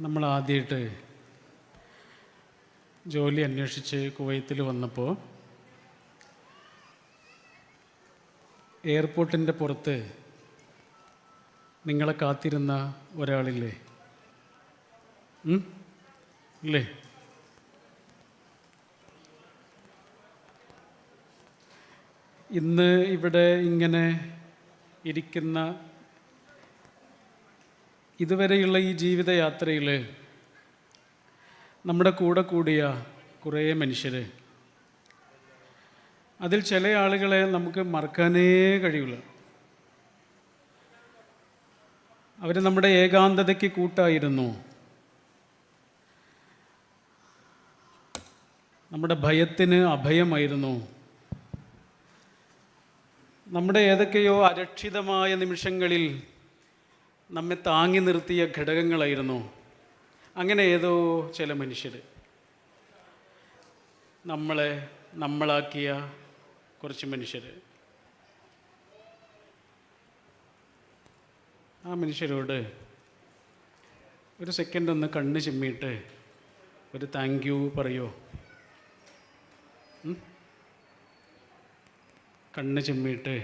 നമ്മൾ ആദ്യമായിട്ട് ജോലി അന്വേഷിച്ച് കുവൈത്തിൽ വന്നപ്പോൾ എയർപോർട്ടിന്റെ പുറത്ത് നിങ്ങളെ കാത്തിരുന്ന ഒരാളില്ലേ? ഇല്ലേ ഇന്ന് ഇവിടെ ഇങ്ങനെ ഇരിക്കുന്ന ഇതുവരെയുള്ള ഈ ജീവിതയാത്രയിൽ നമ്മുടെ കൂടെ കൂടിയ കുറേ മനുഷ്യർ അതിൽ ചില ആളുകളെ നമുക്ക് മറക്കാനേ കഴിയില്ല അവർ നമ്മുടെ ഏകാന്തതയ്ക്ക് കൂട്ടായിരുന്നു. നമ്മുടെ ഭയത്തിന് അഭയമായിരുന്നു. നമ്മുടെ ഏതൊക്കെയോ അരക്ഷിതമായ നിമിഷങ്ങളിൽ നമ്മെ താങ്ങി നിർത്തിയ ഘടകങ്ങളായിരുന്നു. അങ്ങനെ ഏതോ ചില മനുഷ്യർ നമ്മളെ നമ്മളാക്കിയ കുറച്ച് മനുഷ്യർ ആ മനുഷ്യരോട് ഒരു സെക്കൻഡ് ഒന്ന് കണ്ണ് ചിമ്മിയിട്ട് ഒരു താങ്ക് യു പറയോ? കണ്ണ് ചിമ്മിയിട്ട്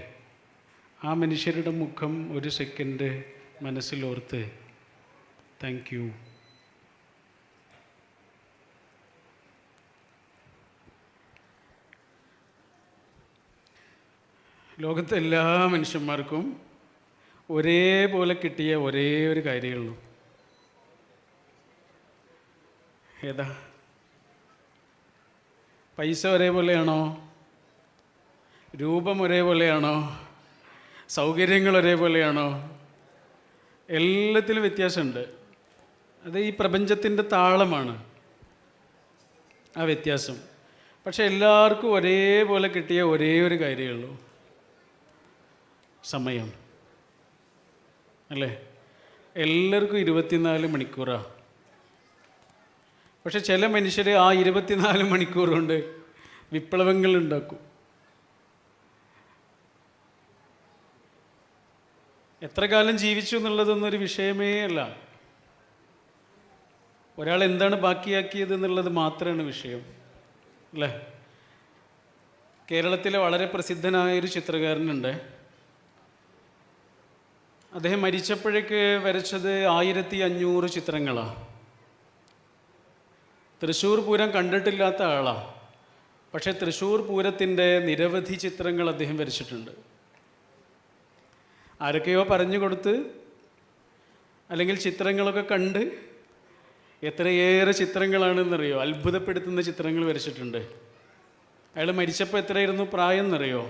ആ മനുഷ്യരുടെ മുഖം ഒരു സെക്കൻഡ് മനസ്സിലോർത്ത്. താങ്ക് യു ലോകത്തെ എല്ലാ മനുഷ്യന്മാർക്കും ഒരേപോലെ കിട്ടിയ ഒരേ ഒരു കാര്യമുള്ളൂ ഏതാ? പൈസ ഒരേപോലെയാണോ? രൂപം ഒരേപോലെയാണോ? സൗകര്യങ്ങൾ ഒരേപോലെയാണോ? എല്ലാത്തിലും വ്യത്യാസമുണ്ട്. അത് ഈ പ്രപഞ്ചത്തിന്റെ താളമാണ് ആ വ്യത്യാസം. പക്ഷെ എല്ലാവർക്കും ഒരേപോലെ കിട്ടിയ ഒരേ ഒരു കാര്യമേ ഉള്ളൂ. സമയം. അല്ലേ? എല്ലാവർക്കും ഇരുപത്തിനാല് മണിക്കൂറാണ് പക്ഷെ ചില മനുഷ്യർ ആ ഇരുപത്തിനാല് മണിക്കൂർ കൊണ്ട് വിപ്ലവങ്ങൾ ഉണ്ടാക്കും. എത്ര കാലം ജീവിച്ചു എന്നുള്ളതൊന്നും ഒരു വിഷയമേ അല്ല. ഒരാൾ എന്താണ് ബാക്കിയാക്കിയത് എന്നുള്ളത് മാത്രമാണ് വിഷയം അല്ലേ? കേരളത്തിലെ വളരെ പ്രസിദ്ധനായ ഒരു ചിത്രകാരനുണ്ട്. അദ്ദേഹം മരിച്ചപ്പോഴേക്ക് വരച്ചത് ആയിരത്തി അഞ്ഞൂറ് ചിത്രങ്ങളാണ് തൃശ്ശൂർ പൂരം കണ്ടിട്ടില്ലാത്ത ആളാണ് പക്ഷേ തൃശ്ശൂർ പൂരത്തിന്റെ നിരവധി ചിത്രങ്ങൾ അദ്ദേഹം വരച്ചിട്ടുണ്ട്. ആരൊക്കെയോ പറഞ്ഞു കൊടുത്ത് അല്ലെങ്കിൽ ചിത്രങ്ങളൊക്കെ കണ്ട് എത്രയേറെ ചിത്രങ്ങളാണെന്നറിയോ? അത്ഭുതപ്പെടുത്തുന്ന ചിത്രങ്ങൾ വരച്ചിട്ടുണ്ട്. അയാൾ മരിച്ചപ്പോൾ എത്രയായിരുന്നു? പ്രായം എന്നറിയോ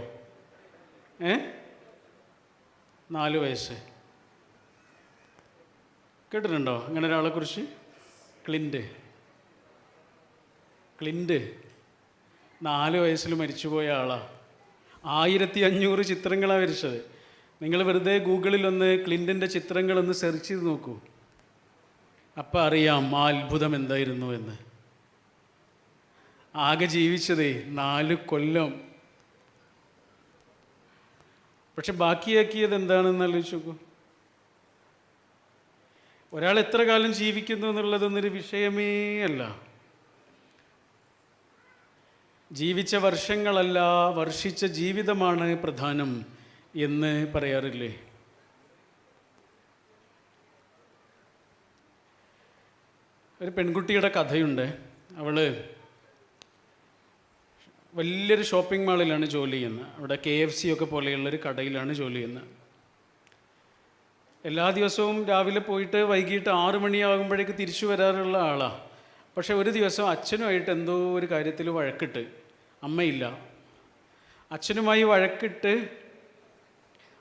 ഏ? നാല് വയസ്സ്. കേട്ടിട്ടുണ്ടോ? അങ്ങനെ ഒരാളെക്കുറിച്ച് ക്ലിന്റ്. ക്ലിന്റ്. നാല് വയസ്സിൽ മരിച്ചുപോയ ആളാണ് ആയിരത്തി അഞ്ഞൂറ് ചിത്രങ്ങളാണ് വരച്ചത്. നിങ്ങൾ വെറുതെ ഗൂഗിളിൽ ഒന്ന് ക്ലിന്റിന്റെ ചിത്രങ്ങളൊന്ന് സെർച്ച് ചെയ്ത് നോക്കൂ. അപ്പം അറിയാം ആ അത്ഭുതം എന്തായിരുന്നു എന്ന്. ആകെ ജീവിച്ചതേ നാല് കൊല്ലം. പക്ഷെ ബാക്കിയാക്കിയത് എന്താണെന്ന് ആലോചിച്ച് നോക്കൂ. ഒരാൾ എത്ര കാലം ജീവിക്കുന്നു എന്നുള്ളതൊന്നൊരു വിഷയമേ അല്ല. ജീവിച്ച വർഷങ്ങളല്ല വർഷിച്ച ജീവിതമാണ് പ്രധാനം. എന്ന് പറയാറില്ലേ? ഒരു പെൺകുട്ടിയുടെ കഥയുണ്ട്. അവൾ വലിയൊരു ഷോപ്പിംഗ് മാളിലാണ് ജോലി ചെയ്യുന്നത്. അവിടെ കെ എഫ് സി ഒക്കെ പോലെയുള്ളൊരു കടയിലാണ് ജോലി ചെയ്യുന്നത്. എല്ലാ ദിവസവും രാവിലെ പോയിട്ട് വൈകിട്ട് ആറ് മണിയാകുമ്പോഴേക്ക് തിരിച്ചു വരാറുള്ള ആളാണ് പക്ഷെ ഒരു ദിവസം അച്ഛനുമായിട്ട് എന്തോ ഒരു കാര്യത്തിൽ വഴക്കിട്ട് അമ്മയില്ല. അച്ഛനുമായി വഴക്കിട്ട്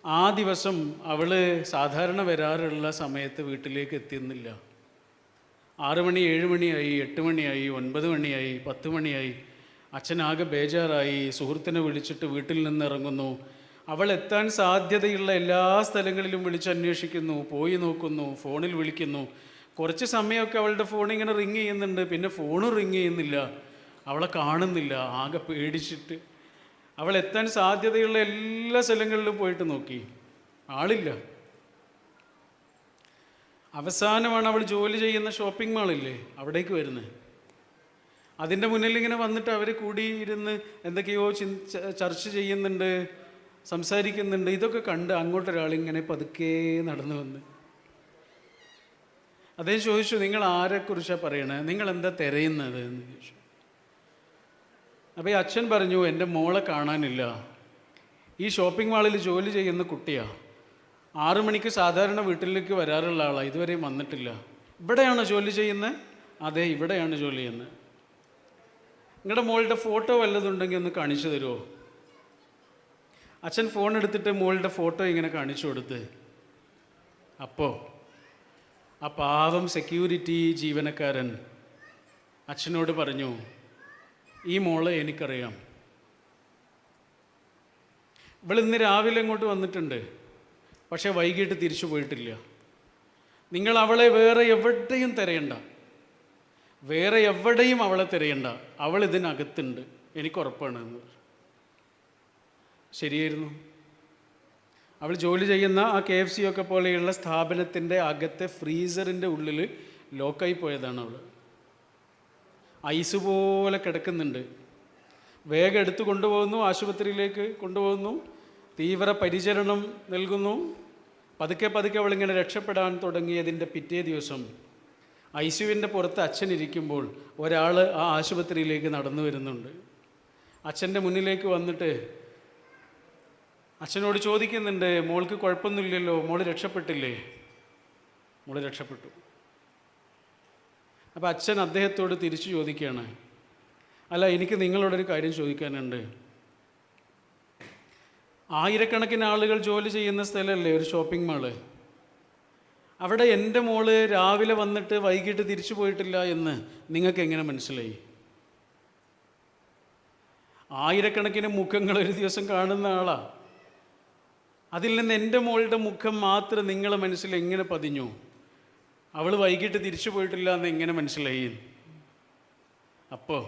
ആ ദിവസം അവൾ സാധാരണ വരാറുള്ള സമയത്ത് വീട്ടിലേക്ക് എത്തിയെന്നില്ല ആറ് മണി ഏഴ് മണിയായി എട്ട് മണിയായി ഒൻപത് മണിയായി പത്ത് മണിയായി. അച്ഛനാകെ ബേജാറായി സുഹൃത്തിനെ വിളിച്ചിട്ട് വീട്ടിൽ നിന്ന് ഇറങ്ങുന്നു അവൾ എത്താൻ സാധ്യതയുള്ള എല്ലാ സ്ഥലങ്ങളിലും വിളിച്ച് അന്വേഷിക്കുന്നു പോയി നോക്കുന്നു ഫോണിൽ വിളിക്കുന്നു. കുറച്ച് സമയമൊക്കെ അവളുടെ ഫോൺ ഇങ്ങനെ റിങ് ചെയ്യുന്നുണ്ട്. പിന്നെ ഫോണും റിങ് ചെയ്യുന്നില്ല. അവളെ കാണുന്നില്ല. ആകെ പേടിച്ചിട്ട് അവൾ എത്താൻ സാധ്യതയുള്ള എല്ലാ സ്ഥലങ്ങളിലും പോയിട്ട് നോക്കി. ആളില്ല. അവസാനമാണ് അവൾ ജോലി ചെയ്യുന്ന ഷോപ്പിംഗ് മാളില്ലേ അവിടേക്ക് വരുന്നത് അതിന്റെ മുന്നിൽ ഇങ്ങനെ വന്നിട്ട് അവർ കൂടിയിരുന്ന് എന്തൊക്കെയോ ചിന് ചർച്ച ചെയ്യുന്നുണ്ട് സംസാരിക്കുന്നുണ്ട്. ഇതൊക്കെ കണ്ട് അങ്ങോട്ടൊരാളിങ്ങനെ പതുക്കെ നടന്നു വന്ന്. അദ്ദേഹം ചോദിച്ചു നിങ്ങൾ ആരെക്കുറിച്ചാണ് പറയണേ? നിങ്ങൾ എന്താ തിരയുന്നത്? എന്ന് ചോദിച്ചു. അപ്പോൾ ഈ അച്ഛൻ പറഞ്ഞു എന്റെ മോളെ കാണാനില്ല. ഈ ഷോപ്പിംഗ് മാളിൽ ജോലി ചെയ്യുന്ന കുട്ടിയാണ് ആറു മണിക്ക് സാധാരണ വീട്ടിലേക്ക് വരാറുള്ള ആളാണ് ഇതുവരെയും വന്നിട്ടില്ല. ഇവിടെയാണ് ജോലി ചെയ്യുന്നത് അതെ ഇവിടെയാണ് ജോലി ചെയ്യുന്നത് നിങ്ങളുടെ മോളുടെ ഫോട്ടോ വല്ലതുണ്ടെങ്കിൽ ഒന്ന് കാണിച്ചു തരുമോ അച്ഛൻ ഫോൺ എടുത്തിട്ട് മോളുടെ ഫോട്ടോ ഇങ്ങനെ കാണിച്ചു കൊടുത്ത്. അപ്പോൾ ആ പാവം സെക്യൂരിറ്റി ജീവനക്കാരൻ അച്ഛനോട് പറഞ്ഞു ഈ മോളെ എനിക്കറിയാം. ഇന്ന് രാവിലെ ഇങ്ങോട്ട് വന്നിട്ടുണ്ട്. പക്ഷേ വൈകിട്ട് തിരിച്ചു പോയിട്ടില്ല. നിങ്ങൾ അവളെ വേറെ എവിടെയും തിരയണ്ട. വേറെ എവിടെയും അവളെ തിരയണ്ട. അവൾ ഇതിനകത്തുണ്ട്. എനിക്ക് ഉറപ്പാണ് എന്ന്. ശരിയായിരുന്നു. അവൾ ജോലി ചെയ്യുന്ന ആ കെ എഫ് സി ഒക്കെ പോലെയുള്ള സ്ഥാപനത്തിന്റെ അകത്തെ ഫ്രീസറിന്റെ ഉള്ളിൽ ലോക്കായി പോയതാണ് അവൾ. ഐസ് പോലെ കിടക്കുന്നുണ്ട്. വേഗം എടുത്തു കൊണ്ടുപോകുന്നു ആശുപത്രിയിലേക്ക് കൊണ്ടുപോകുന്നു. തീവ്ര പരിചരണം നൽകുന്നു. പതുക്കെ പതുക്കെ അവളിങ്ങനെ രക്ഷപ്പെടാൻ തുടങ്ങിയതിന്റെ പിറ്റേ ദിവസം ഐ സിയുവിന്റെ പുറത്ത് അച്ഛൻ ഇരിക്കുമ്പോൾ ഒരാൾ ആ ആശുപത്രിയിലേക്ക് നടന്നു വരുന്നുണ്ട്. അച്ഛന്റെ മുന്നിലേക്ക് വന്നിട്ട് അച്ഛനോട് ചോദിക്കുന്നുണ്ട് മോൾക്ക് കുഴപ്പമൊന്നുമില്ലല്ലോ മോൾ രക്ഷപ്പെട്ടില്ലേ? മോൾ രക്ഷപ്പെട്ടു. അപ്പോൾ അച്ഛൻ അദ്ദേഹത്തോട് തിരിച്ചു ചോദിക്കുകയാണ് അല്ല എനിക്ക് നിങ്ങളോടൊരു കാര്യം ചോദിക്കാനുണ്ട്. ആയിരക്കണക്കിന് ആളുകൾ ജോലി ചെയ്യുന്ന സ്ഥലമല്ലേ ഒരു ഷോപ്പിംഗ് മാൾ അവിടെ എന്റെ മോൾ രാവിലെ വന്നിട്ട് വൈകിട്ട് തിരിച്ചു പോയിട്ടില്ല എന്ന് നിങ്ങൾക്ക് എങ്ങനെ മനസ്സിലായി? ആയിരക്കണക്കിന് മുഖങ്ങൾ ഒരു ദിവസം കാണുന്ന ആളാ. അതിൽ നിന്ന് എന്റെ മോളുടെ മുഖം മാത്രം നിങ്ങളെ മനസ്സിൽ എങ്ങനെ പതിഞ്ഞു? അവൾ വൈകിട്ട് തിരിച്ചു പോയിട്ടില്ല എന്ന് എങ്ങനെ മനസ്സിലായി? അപ്പോൾ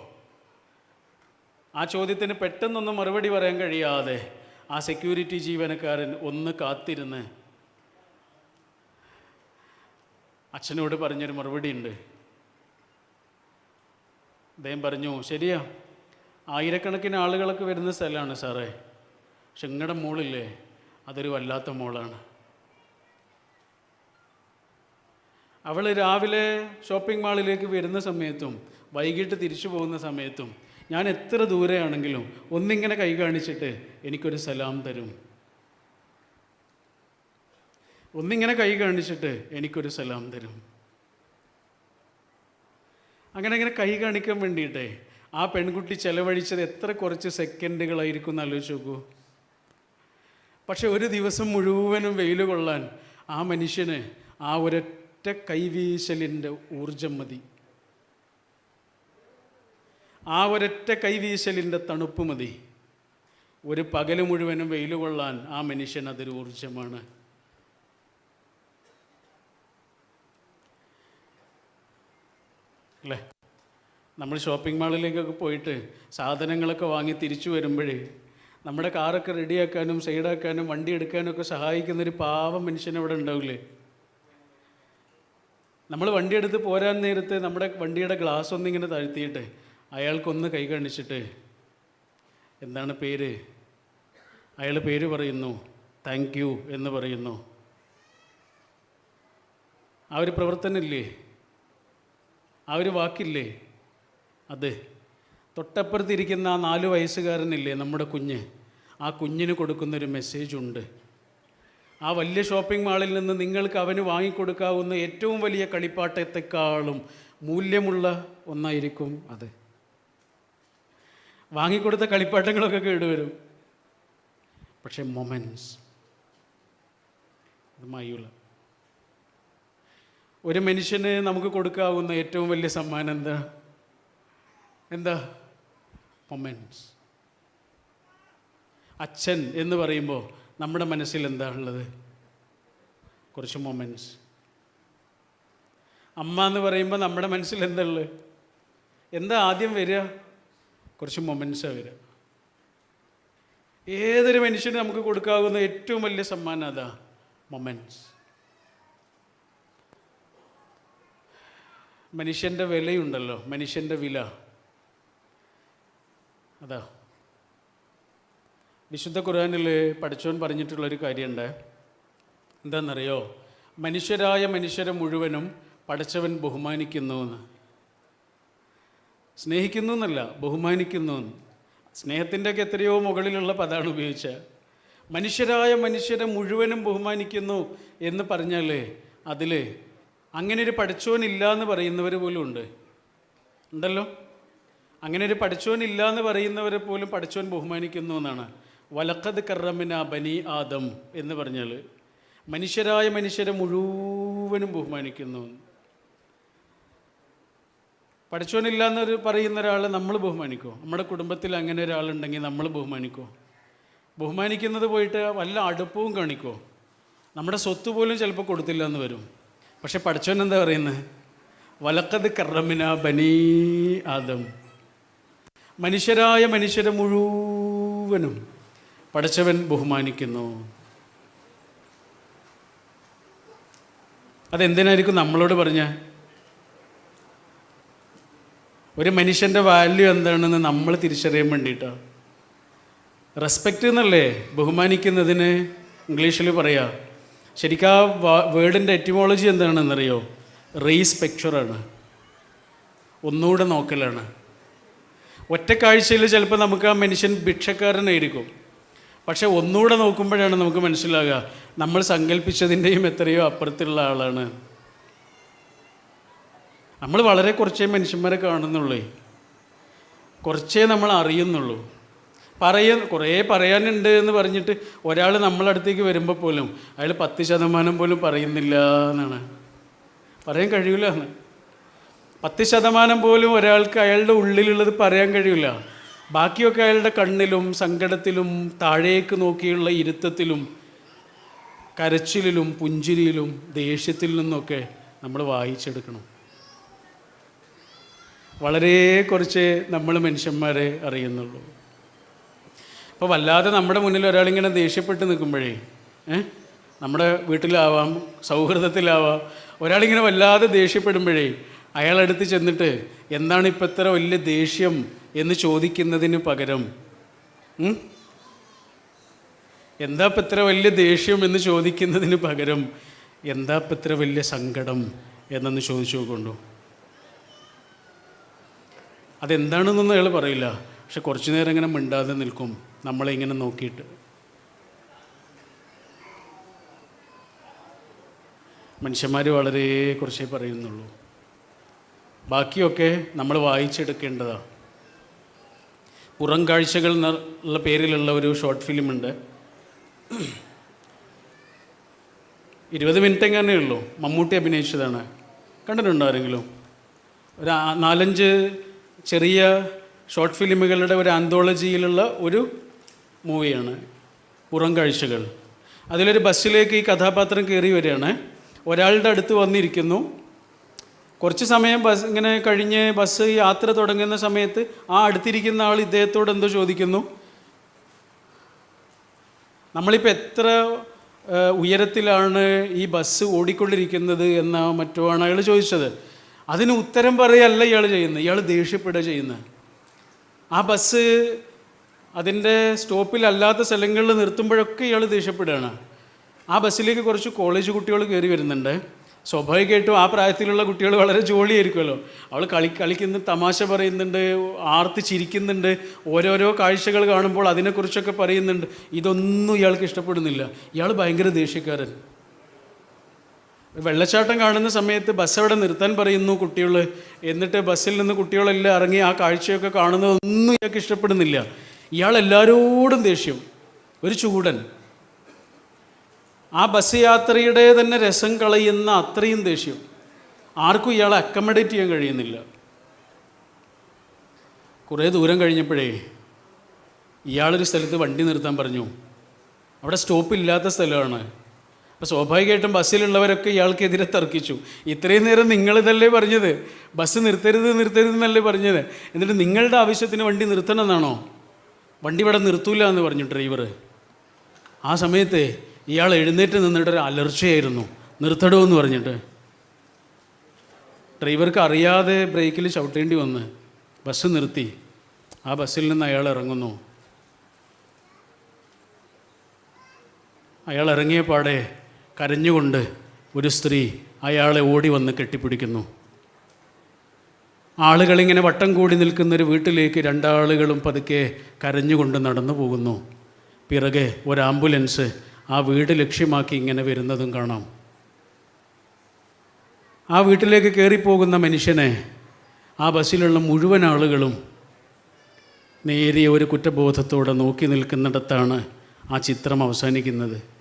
ആ ചോദ്യത്തിന് പെട്ടെന്നൊന്നും മറുപടി പറയാൻ കഴിയാതെ ആ സെക്യൂരിറ്റി ജീവനക്കാരൻ ഒന്ന് കാത്തിരുന്ന് അച്ഛനോട് പറഞ്ഞൊരു മറുപടി ഉണ്ട്. അദ്ദേഹം പറഞ്ഞു ശരിയാ ആയിരക്കണക്കിന് ആളുകളൊക്കെ വരുന്ന സ്ഥലമാണ് സാറേ. പക്ഷെ നിങ്ങളുടെ മോളില്ലേ അതൊരു വല്ലാത്ത മോളാണ്. അവൾ രാവിലെ ഷോപ്പിംഗ് മാളിലേക്ക് വരുന്ന സമയത്തും വൈകിട്ട് തിരിച്ചു പോകുന്ന സമയത്തും ഞാൻ എത്ര ദൂരെയാണെങ്കിലും ഒന്നിങ്ങനെ കൈ കാണിച്ചിട്ട് എനിക്കൊരു സലാം തരും. ഒന്നിങ്ങനെ കൈ കാണിച്ചിട്ട് എനിക്കൊരു സലാം തരും. അങ്ങനെ അങ്ങനെ കൈ കാണിക്കാൻ വേണ്ടിയിട്ടേ ആ പെൺകുട്ടി ചെലവഴിച്ചത് എത്ര കുറച്ച് സെക്കൻഡുകളായിരിക്കും എന്ന് ആലോചിച്ച് നോക്കൂ. പക്ഷെ ഒരു ദിവസം മുഴുവനും വെയിൽ കൊള്ളാൻ ആ മനുഷ്യന് ആ ഒരൊറ്റ കൈവീശലിന്റെ ഊർജം മതി. ആ ഒരൊറ്റ കൈവീശലിന്റെ തണുപ്പ് മതി. ഒരു പകൽ മുഴുവനും വെയിൽ കൊള്ളാൻ ആ മനുഷ്യൻ അതൊരു ഊർജമാണ് അല്ലേ? നമ്മൾ ഷോപ്പിംഗ് മാളിലേക്കൊക്കെ പോയിട്ട് സാധനങ്ങളൊക്കെ വാങ്ങി തിരിച്ചു വരുമ്പോഴേ നമ്മുടെ കാറൊക്കെ റെഡിയാക്കാനും സൈഡാക്കാനും വണ്ടി എടുക്കാനും ഒക്കെ സഹായിക്കുന്നൊരു പാവം മനുഷ്യൻ അവിടെ ഉണ്ടാവില്ലേ? നമ്മൾ വണ്ടിയെടുത്ത് പോരാൻ നേരത്ത് നമ്മുടെ വണ്ടിയുടെ ഗ്ലാസ് ഒന്നിങ്ങനെ താഴ്ത്തിയിട്ട് അയാൾക്കൊന്ന് കൈ കാണിച്ചിട്ട് എന്താണ് പേര്? അയാൾ പേര് പറയുന്നു താങ്ക് യു എന്ന് പറയുന്നു. ആ ഒരു പ്രവർത്തനമില്ലേ? ആ ഒരു വാക്കില്ലേ? അതെ. തൊട്ടപ്പുറത്തിരിക്കുന്ന ആ നാല് വയസ്സുകാരനില്ലേ നമ്മുടെ കുഞ്ഞ്? ആ കുഞ്ഞിന് കൊടുക്കുന്നൊരു മെസ്സേജ് ഉണ്ട്. ആ വലിയ ഷോപ്പിംഗ് മാളിൽ നിന്ന് നിങ്ങൾക്ക് അവന് വാങ്ങിക്കൊടുക്കാവുന്ന ഏറ്റവും വലിയ കളിപ്പാട്ടത്തെക്കാളും മൂല്യമുള്ള ഒന്നായിരിക്കും അത്. വാങ്ങിക്കൊടുത്ത കളിപ്പാട്ടങ്ങളൊക്കെ കേടുവരും. പക്ഷെ മൊമെൻസ് അത് ഒരു മനുഷ്യന് നമുക്ക് കൊടുക്കാവുന്ന ഏറ്റവും വലിയ സമ്മാനം എന്താ? എന്താ? മൊമെൻസ് അച്ഛൻ എന്ന് പറയുമ്പോൾ നമ്മുടെ മനസ്സിൽ എന്താ ഉള്ളത്? കുറച്ച് മൊമെന്റ്സ് അമ്മ എന്ന് പറയുമ്പോൾ നമ്മുടെ മനസ്സിൽ എന്താ ഉള്ളത് എന്താ ആദ്യം വരിക? കുറച്ച് മൊമെന്റ്സാണ് വരിക. ഏതൊരു മനുഷ്യന് നമുക്ക് കൊടുക്കാവുന്ന ഏറ്റവും വലിയ സമ്മാനം അതാ മൊമെന്റ്സ് മനുഷ്യന്റെ വിലയുണ്ടല്ലോ മനുഷ്യന്റെ വില. അതാ വിശുദ്ധ ഖുർആനിൽ പഠിച്ചോൻ പറഞ്ഞിട്ടുള്ളൊരു കാര്യമുണ്ട്. എന്താണെന്നറിയോ? മനുഷ്യരായ മനുഷ്യരെ മുഴുവനും പഠിച്ചവൻ ബഹുമാനിക്കുന്നു എന്ന് സ്നേഹിക്കുന്നു എന്നല്ല ബഹുമാനിക്കുന്നു എന്ന് സ്നേഹത്തിന്റെയൊക്കെ എത്രയോ മുകളിലുള്ള പദമാണ് ഉപയോഗിച്ചത്. മനുഷ്യരായ മനുഷ്യരെ മുഴുവനും ബഹുമാനിക്കുന്നു എന്ന് പറഞ്ഞാൽ അതിൽ അങ്ങനെ ഒരു പഠിച്ചോനില്ല എന്ന് പറയുന്നവർ പോലും ഉണ്ട്. ഉണ്ടല്ലോ? അങ്ങനെ ഒരു പഠിച്ചോനില്ല എന്ന് പറയുന്നവരെ പോലും പഠിച്ചവൻ ബഹുമാനിക്കുന്നു എന്നാണ് വലക്കത് കറമിന ബനി ആദം എന്ന് പറഞ്ഞാൽ മനുഷ്യരായ മനുഷ്യരെ മുഴുവനും ബഹുമാനിക്കുന്നു. പഠിച്ചോനില്ല എന്നൊരു പറയുന്ന ഒരാളെ നമ്മൾ ബഹുമാനിക്കോ നമ്മുടെ കുടുംബത്തിൽ അങ്ങനെ ഒരാളുണ്ടെങ്കിൽ നമ്മൾ ബഹുമാനിക്കോ ബഹുമാനിക്കുന്നത് പോയിട്ട് വല്ല അടുപ്പവും കാണിക്കോ നമ്മുടെ സ്വത്ത് പോലും ചിലപ്പോൾ കൊടുത്തില്ല എന്ന് വരും. പക്ഷെ പഠിച്ചോൻ എന്താ പറയുന്നത് വലക്കത് കറമിന ബനി ആദം. മനുഷ്യരായ മനുഷ്യരെ മുഴുവനും പഠിച്ചവൻ ബഹുമാനിക്കുന്നു. അതെന്തിനായിരിക്കും നമ്മളോട് പറഞ്ഞ? ഒരു മനുഷ്യന്റെ വാല്യൂ എന്താണെന്ന് നമ്മൾ തിരിച്ചറിയാൻ വേണ്ടിയിട്ടാണ് റെസ്പെക്റ്റ് എന്നല്ലേ? ബഹുമാനിക്കുന്നതിന് ഇംഗ്ലീഷിൽ പറയാം. ശരിക്കും ആ വേർഡിന്റെ എറ്റിമോളജി എന്താണെന്നറിയോ? റീസ്പെക്ചറാണ് ഒന്നുകൂടെ നോക്കലാണ്. ഒറ്റ കാഴ്ചയിൽ ചിലപ്പോൾ നമുക്ക് ആ മനുഷ്യൻ ഭിക്ഷക്കാരനായിരിക്കും. പക്ഷെ ഒന്നുകൂടെ നോക്കുമ്പോഴാണ് നമുക്ക് മനസ്സിലാകുക. നമ്മൾ സങ്കല്പിച്ചതിന്റെയും എത്രയോ അപ്പുറത്തുള്ള ആളാണ്. നമ്മൾ വളരെ കുറച്ചേ മനുഷ്യന്മാരെ കാണുന്നുള്ളൂ. കുറച്ചേ നമ്മൾ അറിയുന്നുള്ളൂ. പറയ കുറേ പറയാനുണ്ട് എന്ന് പറഞ്ഞിട്ട് ഒരാൾ നമ്മളടുത്തേക്ക് വരുമ്പോൾ പോലും അയാൾ പത്ത് ശതമാനം പോലും പറയുന്നില്ല എന്നാണ്. പറയാൻ കഴിയില്ല എന്ന് പത്ത് ശതമാനം പോലും ഒരാൾക്ക് അയാളുടെ ഉള്ളിലുള്ളത് പറയാൻ കഴിയില്ല ബാക്കിയൊക്കെ അയാളുടെ കണ്ണിലും സങ്കടത്തിലും താഴേക്ക് നോക്കിയുള്ള ഇരുത്തത്തിലും കരച്ചിലിലും പുഞ്ചിരിയിലും ദേഷ്യത്തിൽ നിന്നൊക്കെ നമ്മൾ വായിച്ചെടുക്കണം. വളരെ കുറച്ച് നമ്മൾ മനുഷ്യന്മാരെ അറിയുന്നുള്ളൂ. അപ്പോൾ വല്ലാതെ നമ്മുടെ മുന്നിൽ ഒരാളിങ്ങനെ ദേഷ്യപ്പെട്ട് നിൽക്കുമ്പോഴേ നമ്മുടെ വീട്ടിലാവാം സൗഹൃദത്തിലാവാം ഒരാളിങ്ങനെ വല്ലാതെ ദേഷ്യപ്പെടുമ്പോഴേ അയാളടുത്ത് ചെന്നിട്ട് എന്താണ് ഇപ്പം ഇത്ര വലിയ ദേഷ്യം? എന്ന് ചോദിക്കുന്നതിന് പകരം? എന്താ ഇത്ര വലിയ ദേഷ്യം എന്ന് ചോദിക്കുന്നതിന് പകരം എന്താ ഇത്ര വലിയ സങ്കടം എന്നൊന്ന് ചോദിച്ചു നോക്കൊണ്ടു? അതെന്താണെന്നൊന്നും അയാൾ പറയില്ല. പക്ഷെ കുറച്ചു നേരം ഇങ്ങനെ മിണ്ടാതെ നിൽക്കും നമ്മളെ ഇങ്ങനെ നോക്കിയിട്ട്. മനുഷ്യന്മാർ വളരെ കുറച്ചേ പറയുന്നുള്ളൂ. ബാക്കിയൊക്കെ നമ്മൾ വായിച്ചെടുക്കേണ്ടതാണ് പുറം കാഴ്ചകൾ എന്നുള്ള പേരിലുള്ള ഒരു ഷോർട്ട് ഫിലിമുണ്ട്. ഇരുപത് മിനിറ്റ് എങ്ങനെ ഉള്ളൂ. മമ്മൂട്ടി അഭിനയിച്ചതാണ്. കണ്ടിട്ടുണ്ടോ ആരെങ്കിലും? ഒരു നാലഞ്ച് ചെറിയ ഷോർട്ട് ഫിലിമുകളുടെ ഒരു ആന്തോളജിയിലുള്ള ഒരു മൂവിയാണ് പുറം കാഴ്ചകൾ അതിലൊരു ബസ്സിലേക്ക് ഈ കഥാപാത്രം കയറി വരികയാണ്. ഒരാളുടെ അടുത്ത് വന്നിരിക്കുന്നു. കുറച്ച് സമയം ബസ് ഇങ്ങനെ കഴിഞ്ഞ് ബസ് യാത്ര തുടങ്ങുന്ന സമയത്ത് ആ അടുത്തിരിക്കുന്ന ആൾ ഇദ്ദേഹത്തോട് എന്തോ ചോദിക്കുന്നു. നമ്മളിപ്പോൾ എത്ര ഉയരത്തിലാണ് ഈ ബസ് ഓടിക്കൊണ്ടിരിക്കുന്നത് എന്ന മറ്റോ ആണ് അയാൾ ചോദിച്ചത്. അതിന് ഉത്തരം പറയല്ല ഇയാൾ ചെയ്യുന്നത്. ഇയാൾ ദേഷ്യപ്പെടുക ചെയ്യുന്നത്. ആ ബസ് അതിന്റെ സ്റ്റോപ്പിലല്ലാത്ത സ്ഥലങ്ങളിൽ നിർത്തുമ്പോഴൊക്കെ ഇയാൾ ദേഷ്യപ്പെടുകയാണ്. ആ ബസ്സിലേക്ക് കുറച്ച് കോളേജ് കുട്ടികൾ കയറി വരുന്നുണ്ട്. സ്വാഭാവികമായിട്ടും ആ പ്രായത്തിലുള്ള കുട്ടികൾ വളരെ ജോളിയായിരിക്കുമല്ലോ. അവൾ കളി കളിക്കുന്ന തമാശ പറയുന്നുണ്ട് ആർത്തി ചിരിക്കുന്നുണ്ട് ഓരോരോ കാഴ്ചകൾ കാണുമ്പോൾ അതിനെക്കുറിച്ചൊക്കെ പറയുന്നുണ്ട്. ഇതൊന്നും ഇയാൾക്ക് ഇഷ്ടപ്പെടുന്നില്ല. ഇയാൾ ഭയങ്കര ദേഷ്യക്കാരൻ. വെള്ളച്ചാട്ടം കാണുന്ന സമയത്ത് ബസ് അവിടെ നിർത്താൻ പറയുന്നു കുട്ടികൾ എന്നിട്ട് ബസ്സിൽ നിന്ന് കുട്ടികളെല്ലാം ഇറങ്ങി ആ കാഴ്ചയൊക്കെ കാണുന്നതൊന്നും ഇയാൾക്ക് ഇഷ്ടപ്പെടുന്നില്ല. ഇയാൾ എല്ലാവരോടും ദേഷ്യം. ഒരു ചൂടൻ. ആ ബസ് യാത്രയുടെ തന്നെ രസം കളയുന്ന അത്രയും ദേഷ്യം. ആർക്കും ഇയാളെ അക്കമഡേറ്റ് ചെയ്യാൻ കഴിയുന്നില്ല. കുറേ ദൂരം കഴിഞ്ഞപ്പോഴേ ഇയാളൊരു സ്ഥലത്ത് വണ്ടി നിർത്താൻ പറഞ്ഞു. അവിടെ സ്റ്റോപ്പ് ഇല്ലാത്ത സ്ഥലമാണ്. അപ്പോൾ സ്വാഭാവികമായിട്ടും ബസ്സിലുള്ളവരൊക്കെ ഇയാൾക്കെതിരെ തർക്കിച്ചു. ഇത്രയും നേരം നിങ്ങളിതല്ലേ പറഞ്ഞത്? ബസ് നിർത്തരുത് നിർത്തരുത് എന്നല്ലേ പറഞ്ഞത്? എന്നിട്ട് നിങ്ങളുടെ ആവശ്യത്തിന് വണ്ടി നിർത്തണമെന്നാണോ വണ്ടി ഇവിടെ നിർത്തൂല എന്ന് പറഞ്ഞു ഡ്രൈവർ ആ സമയത്ത് ഇയാൾ എഴുന്നേറ്റ് നിന്നിട്ട് ഒരു അലർച്ചയായിരുന്നു. നിർത്തടോ എന്ന് പറഞ്ഞിട്ട്. ഡ്രൈവർക്ക് അറിയാതെ ബ്രേക്കിൽ ചവിട്ടേണ്ടി വന്ന്. ബസ് നിർത്തി. ആ ബസ്സിൽ നിന്ന് അയാൾ ഇറങ്ങുന്നു. അയാൾ ഇറങ്ങിയ പാടെ കരഞ്ഞുകൊണ്ട് ഒരു സ്ത്രീ അയാളെ ഓടി വന്ന് കെട്ടിപ്പിടിക്കുന്നു. ആളുകളിങ്ങനെ വട്ടം കൂടി നിൽക്കുന്നൊരു വീട്ടിലേക്ക് രണ്ടാളുകളും പതുക്കെ കരഞ്ഞുകൊണ്ട് നടന്നു പോകുന്നു. പിറകെ ഒരു ആംബുലൻസ് ആ വീട് ലക്ഷ്യമാക്കി ഇങ്ങനെ വരുന്നതും കാണാം. ആ വീട്ടിലേക്ക് കയറിപ്പോകുന്ന മനുഷ്യനെ ആ ബസ്സിലുള്ള മുഴുവൻ ആളുകളും നേരിയ ഒരു കുറ്റബോധത്തോടെ നോക്കി നിൽക്കുന്നിടത്താണ് ആ ചിത്രം അവസാനിക്കുന്നത്.